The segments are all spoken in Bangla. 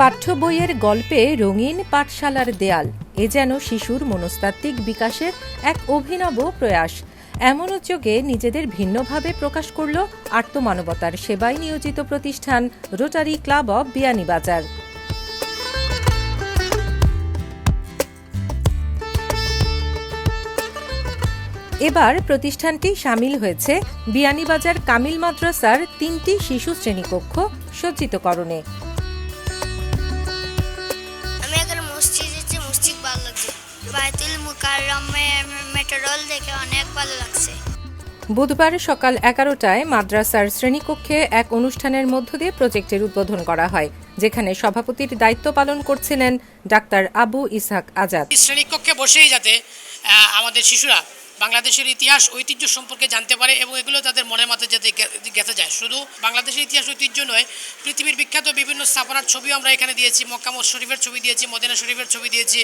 পাঠ্য বইয়ের গল্পে রঙিন পাঠশালার দেয়াল, এ যেন শিশুর মনস্তাত্ত্বিক বিকাশের এক অভিনব প্রয়াস। এমন উদ্যোগে নিজেদের ভিন্নভাবে প্রকাশ করল আত্মমানবতার সেবায় নিয়োজিত প্রতিষ্ঠান রোটারি ক্লাব অব বিয়ানীবাজার। এবার প্রতিষ্ঠানটি সামিল হয়েছে বিয়ানীবাজার কামিল মাদ্রাসার তিনটি শিশু শ্রেণীকক্ষ সজ্জিতকরণে। বাইতুল মুকাররমে দেখে অনেক ভালো লাগছে। বুধবার সকাল এগারোটায় মাদ্রাসার শ্রেণীকক্ষে এক অনুষ্ঠানের মধ্য দিয়ে প্রজেক্টের উদ্বোধন করা হয় যেখানে সভাপতির দায়িত্ব পালন করছিলেন ডাক্তার আবু ইসহাক আজাদ। শ্রেণীকক্ষে বসেই যাতে আহ, আমাদের শিশুরা বাংলাদেশের ইতিহাস, ঐতিহ্য সম্পর্কে জানতে পারে এবং এগুলো তাদের মনের মাথায় যাতে গেঁথে যায়। শুধু বাংলাদেশের ইতিহাস, ঐতিহ্য নয়, পৃথিবীর বিখ্যাত বিভিন্ন স্থাপনার ছবিও আমরা এখানে দিয়েছি। মক্কা মস শরীফের ছবি দিয়েছি, মদিনা শরীফের ছবি দিয়েছি।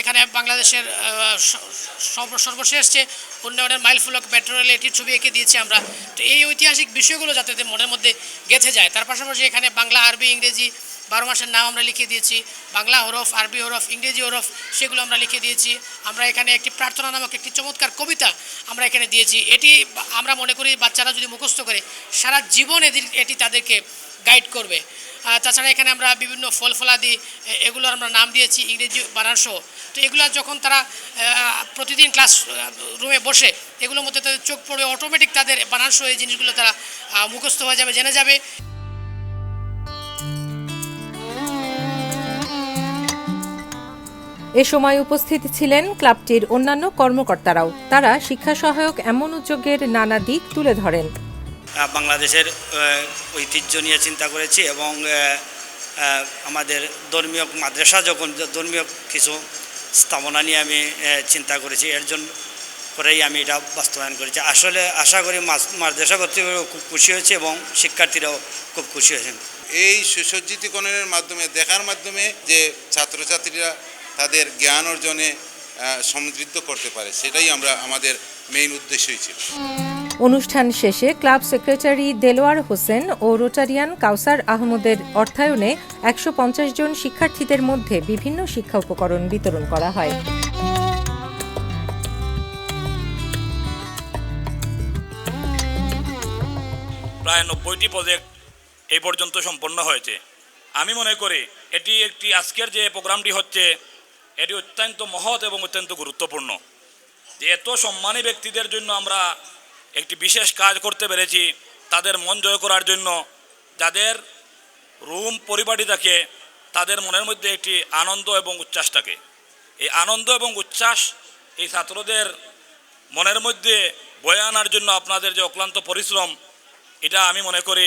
এখানে বাংলাদেশের সর্বশেষ যে উন্নয়নের মাইল ফলক মেট্রো রেল এটির ছবি এঁকে দিয়েছি আমরা। তো এই ঐতিহাসিক বিষয়গুলো যাতে মনের মধ্যে গেঁথে যায়। তার পাশাপাশি এখানে বাংলা, আরবি, ইংরেজি বারো মাসের নাম আমরা লিখে দিয়েছি। বাংলা হরফ, আরবি হরফ, ইংরেজি হরফ, সেগুলো আমরা লিখে দিয়েছি। আমরা এখানে একটি প্রার্থনা নামক একটি চমৎকার কবিতা আমরা এখানে দিয়েছি। এটি আমরা মনে করি বাচ্চারা যদি মুখস্থ করে, সারা জীবন এটি তাদেরকে গাইড করবে। তাছাড়া এখানে আমরা বিভিন্ন ফল ফলাদি এগুলোর আমরা নাম দিয়েছি, ইংরেজি বানানসহ তো এগুলো যখন তারা প্রতিদিন ক্লাস রুমে বসে, এগুলোর মধ্যে তাদের চোখ পড়বে অটোমেটিক তাদের বানানসহ এই জিনিসগুলো তারা মুখস্থ হয়ে যাবে, জেনে যাবে। এ সময় উপস্থিত ছিলেন ক্লাবটির অন্যান্য কর্মকর্তারাও। তারা শিক্ষা সহায়ক এমন উদ্যোগের নানা দিক তুলে ধরেন। বাংলাদেশের ঐতিহ্য নিয়ে চিন্তা করেছি এবং আমাদের ধর্মীয় মাদ্রাসা যখন ধর্মীয় কিছু স্থাপনা নিয়ে আমি চিন্তা করেছি এর জন্য করেই আমি এটা বাস্তবায়ন করেছি। আসলে আশা করি মাস- মাদ্রাসা কর্তৃপক্ষ খুব খুশি হয়েছে এবং শিক্ষার্থীরাও খুব খুশি হয়েছেন। এই সুসজ্জিতকরণের মাধ্যমে দেখার মাধ্যমে যে ছাত্রছাত্রীরা তাদের জ্ঞান অর্জনে সমৃদ্ধ করতে পারে। সেটাই আমরা আমাদের মেইন উদ্দেশ্যই ছিল। অনুষ্ঠান শেষে ক্লাব সেক্রেটারি দেলোয়ার হোসেন ও রোটারিয়ান কাউসার আহমদের অর্থায়নে একশো পঞ্চাশ জন শিক্ষার্থীদের মধ্যে বিভিন্ন শিক্ষা উপকরণ বিতরণ করা হয়। প্রায় নব্বইটি প্রজেক্ট এই পর্যন্ত সম্পন্ন হয়েছে। আমি মনে করি এটি একটি আজকের যে প্রোগ্রামটি হচ্ছে এটি অত্যন্ত মহৎ এবং অত্যন্ত গুরুত্বপূর্ণ। যে এত সম্মানী ব্যক্তিদের জন্য আমরা একটি বিশেষ কাজ করতে পেরেছি, তাদের মন জয় করার জন্য, যাদের রুম পরিপাটি থাকে, তাদের মনের মধ্যে একটি আনন্দ এবং উচ্ছ্বাস থাকে। এই আনন্দ এবং উচ্ছ্বাস এই ছাত্রদের মনের মধ্যে বয়ে আনার জন্য আপনাদের যে অক্লান্ত পরিশ্রম, এটা আমি মনে করি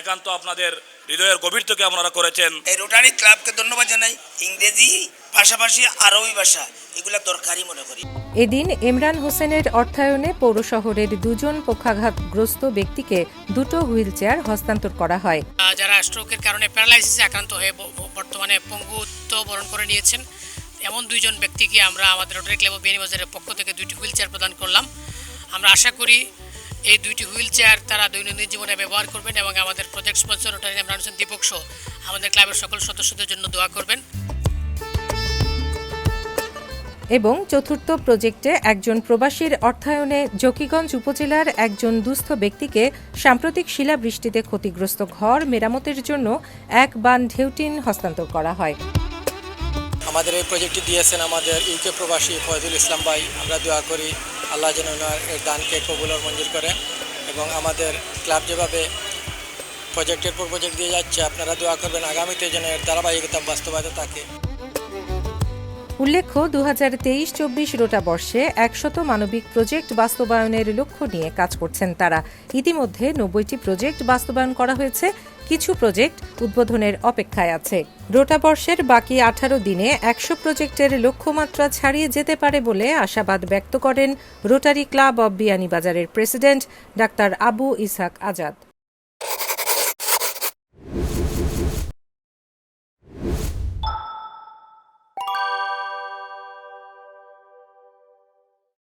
একান্ত আপনাদের হৃদয়ের গভীর থেকে আপনারা করেছেন। এই রোটারি ক্লাবকে ধন্যবাদ জানাই। ইংরেজি পাশাপাশি আরবি ভাষা এগুলা দরকারি মনে করি। এদিন ইমরান হোসেনের অর্থায়নে পৌর শহরের দুজন পক্ষাঘাতগ্রস্ত ব্যক্তিকে দুটো হুইল চেয়ার হস্তান্তর করা হয়। যারা স্ট্রোকের কারণে প্যারালাইসিসে আক্রান্ত হয়ে বর্তমানে পঙ্গুত্ব বরণ করে নিয়েছেন। এমন দুইজন ব্যক্তিকে আমরা আমাদের রোটারি ক্লাব অফ বিয়ানীবাজারের পক্ষ থেকে দুইটি হুইল চেয়ার প্রদান করলাম। আমরা আশা করি এই দুইটি হুইল চেয়ার তারা দৈনন্দিন জীবনে ব্যবহার করবেন এবং আমাদের project sponsor Rotary Imran Hossain Deepak সহ আমাদের ক্লাবের সকল সদস্যদের জন্য দোয়া করবেন। এবং চতুর্থ প্রজেক্টে একজন প্রবাসীর অর্থায়নে জকিগঞ্জ উপজেলার একজন দুস্থ ব্যক্তিকে সাম্প্রতিক শিলাবৃষ্টিতে ক্ষতিগ্রস্ত ঘর মেরামতের জন্য এক বান ঢেউটিন হস্তান্তর করা হয়। আমাদের এই প্রজেক্টটি দিয়েছেন আমাদের ইউকে প্রবাসী ফয়জুল ইসলাম ভাই। আমরা দোয়া করি আল্লাহ যেন এই দানকে কবুল আর মঞ্জুর করেন এবং আমাদের ক্লাব যেভাবে প্রজেক্টের পর প্রজেক্ট দিয়ে যাচ্ছে, আপনারা দোয়া করবেন আগামীতে যেন এর ধারাবাহিকতা বাস্তবায়িত থাকে। উল্লেখ্য দু হাজার তেইশ চব্বিশ রোটা বর্ষে একশত মানবিক প্রজেক্ট বাস্তবায়নের লক্ষ্য নিয়ে কাজ করছেন তারা। ইতিমধ্যে নব্বইটি প্রজেক্ট বাস্তবায়ন করা হয়েছে, কিছু প্রজেক্ট উদ্বোধনের অপেক্ষায় আছে। রোটা বর্ষের বাকি আঠারো দিনে একশো প্রজেক্টের লক্ষ্যমাত্রা ছাড়িয়ে যেতে পারে বলে আশাবাদ ব্যক্ত করেন রোটারি ক্লাব অব বিয়ানীবাজারের প্রেসিডেন্ট ডাক্তার আবু ইসহাক আজাদ।